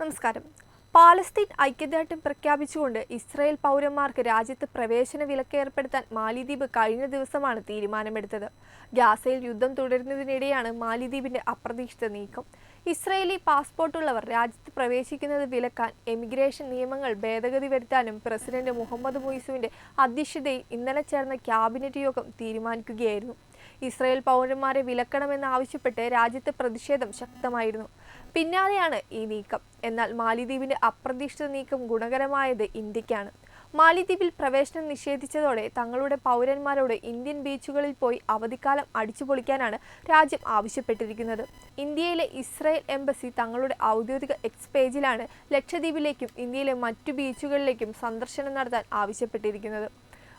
നമസ്കാരം. പാലസ്തീൻ ഐക്യദാർഢ്യം പ്രഖ്യാപിച്ചുകൊണ്ട് ഇസ്രായേൽ പൗരന്മാർക്ക് രാജ്യത്ത് പ്രവേശന വിലക്ക് ഏർപ്പെടുത്താൻ മാലിദ്വീപ് കഴിഞ്ഞ ദിവസമാണ് തീരുമാനമെടുത്തത്. ഗാസയിൽ യുദ്ധം തുടരുന്നതിനിടെയാണ് മാലിദ്വീപിന്റെ അപ്രതീക്ഷിത നീക്കം. ഇസ്രായേലി പാസ്പോർട്ടുള്ളവർ രാജ്യത്ത് പ്രവേശിക്കുന്നത് വിലക്കാൻ എമിഗ്രേഷൻ നിയമങ്ങൾ ഭേദഗതി വരുത്താനും പ്രസിഡന്റ് മുഹമ്മദ് മുയിസുവിന്റെ അധ്യക്ഷതയിൽ ഇന്നലെ ചേർന്ന ക്യാബിനറ്റ് യോഗം തീരുമാനിക്കുകയായിരുന്നു. ഇസ്രായേൽ പൗരന്മാരെ വിലക്കണമെന്നാവശ്യപ്പെട്ട് രാജ്യത്ത് പ്രതിഷേധം ശക്തമായിരുന്നു. പിന്നാലെയാണ് ഈ നീക്കം. എന്നാൽ മാലിദ്വീപിന്റെ അപ്രതീക്ഷിത നീക്കം ഗുണകരമായത് ഇന്ത്യക്കാണ്. മാലിദ്വീപിൽ പ്രവേശനം നിഷേധിച്ചതോടെ തങ്ങളുടെ പൗരന്മാരോട് ഇന്ത്യൻ ബീച്ചുകളിൽ പോയി അവധിക്കാലം അടിച്ചുപൊളിക്കാനാണ് രാജ്യം ആവശ്യപ്പെട്ടിരിക്കുന്നത്. ഇന്ത്യയിലെ ഇസ്രായേൽ എംബസി തങ്ങളുടെ ഔദ്യോഗിക എക്സ് പേജിലാണ് ലക്ഷദ്വീപിലേക്കും ഇന്ത്യയിലെ മറ്റു ബീച്ചുകളിലേക്കും സന്ദർശനം നടത്താൻ ആവശ്യപ്പെട്ടിരിക്കുന്നത്.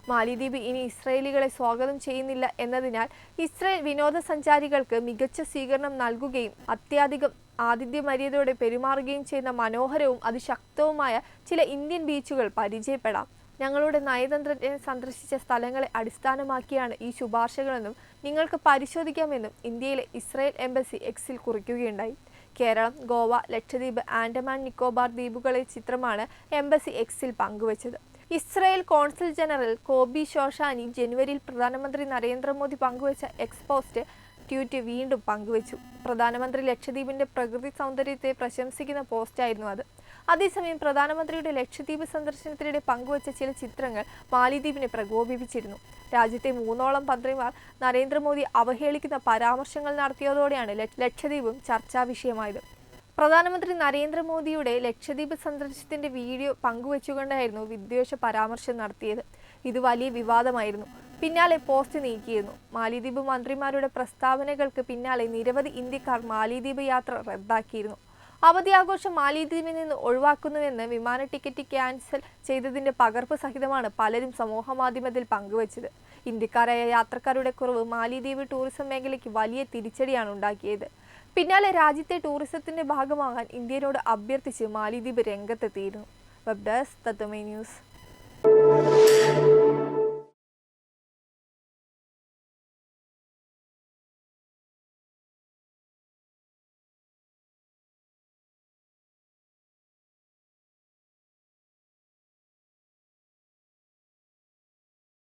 മാലിദ്വീപ് ഇനി ഇസ്രയേലികളെ സ്വാഗതം ചെയ്യുന്നില്ല എന്നതിനാൽ ഇസ്രയേൽ വിനോദസഞ്ചാരികൾക്ക് മികച്ച സ്വീകരണം നൽകുകയും അത്യാധികം ആതിഥ്യ മര്യാദയോടെ പെരുമാറുകയും ചെയ്യുന്ന മനോഹരവും അതിശക്തവുമായ ചില ഇന്ത്യൻ ബീച്ചുകൾ പരിചയപ്പെടാം. ഞങ്ങളുടെ നയതന്ത്രജ്ഞൻ സന്ദർശിച്ച സ്ഥലങ്ങളെ അടിസ്ഥാനമാക്കിയാണ് ഈ ശുപാർശകളെന്നും നിങ്ങൾക്ക് പരിശോധിക്കാമെന്നും ഇന്ത്യയിലെ ഇസ്രായേൽ എംബസി എക്സിൽ കുറിക്കുകയുണ്ടായി. കേരളം ഗോവ ലക്ഷദ്വീപ് ആൻഡമാൻ നിക്കോബാർ ദ്വീപുകളെ ചിത്രമാണ് എംബസി എക്സിൽ പങ്കുവച്ചത്. Israel consul general Kobbi Shoshani ജനുവരിയിൽ പ്രധാനമന്ത്രി നരേന്ദ്രമോദി പങ്കുവച്ച എക്സ്പോസ്റ്റ് ട്വീറ്റ് വീണ്ടും പങ്കുവച്ചു. പ്രധാനമന്ത്രി ലക്ഷദ്വീപിന്റെ പ്രകൃതി സൗന്ദര്യത്തെ പ്രശംസിക്കുന്ന പോസ്റ്റായിരുന്നു അത്. അതേസമയം പ്രധാനമന്ത്രിയുടെ ലക്ഷദ്വീപ് സന്ദർശനത്തിനിടെ പങ്കുവച്ച ചില ചിത്രങ്ങൾ മാലിദ്വീപിനെ പ്രകോപിപ്പിച്ചിരുന്നു. രാജ്യത്തെ മൂന്നോളം മന്ത്രിമാർ നരേന്ദ്രമോദി അവഹേളിക്കുന്ന പരാമർശങ്ങൾ നടത്തിയതോടെയാണ് ലക്ഷ- ലക്ഷദ്വീപും ചർച്ചാ വിഷയമായത്. പ്രധാനമന്ത്രി നരേന്ദ്രമോദിയുടെ ലക്ഷദ്വീപ് സന്ദർശനത്തിന്റെ വീഡിയോ പങ്കുവച്ചുകൊണ്ടായിരുന്നു വിദ്വേഷ പരാമർശം നടത്തിയത്. ഇത് വലിയ വിവാദമായിരുന്നു. പിന്നാലെ പോസ്റ്റ് നീക്കിയിരുന്നു. മാലിദ്വീപ് മന്ത്രിമാരുടെ പ്രസ്താവനകൾക്ക് പിന്നാലെ നിരവധി ഇന്ത്യക്കാർ മാലിദ്വീപ് യാത്ര റദ്ദാക്കിയിരുന്നു. അവധി ആഘോഷം മാലിദ്വീപിൽ നിന്ന് ഒഴിവാക്കുന്നുവെന്ന് വിമാന ടിക്കറ്റ് ക്യാൻസൽ ചെയ്തതിന്റെ പകർപ്പ് സഹിതമാണ് പലരും സമൂഹമാധ്യമത്തിൽ പങ്കുവച്ചത്. ഇന്ത്യക്കാരായ യാത്രക്കാരുടെ കുറവ് മാലിദ്വീപ് ടൂറിസം മേഖലയ്ക്ക് വലിയ തിരിച്ചടിയാണ് ഉണ്ടാക്കിയത്. പിന്നാലെ രാജ്യത്തെ ടൂറിസത്തിന്റെ ഭാഗമാകാൻ ഇന്ത്യയോട് അഭ്യർത്ഥിച്ച് മാലിദ്വീപ് രംഗത്തെത്തിയിരുന്നു. Web desk news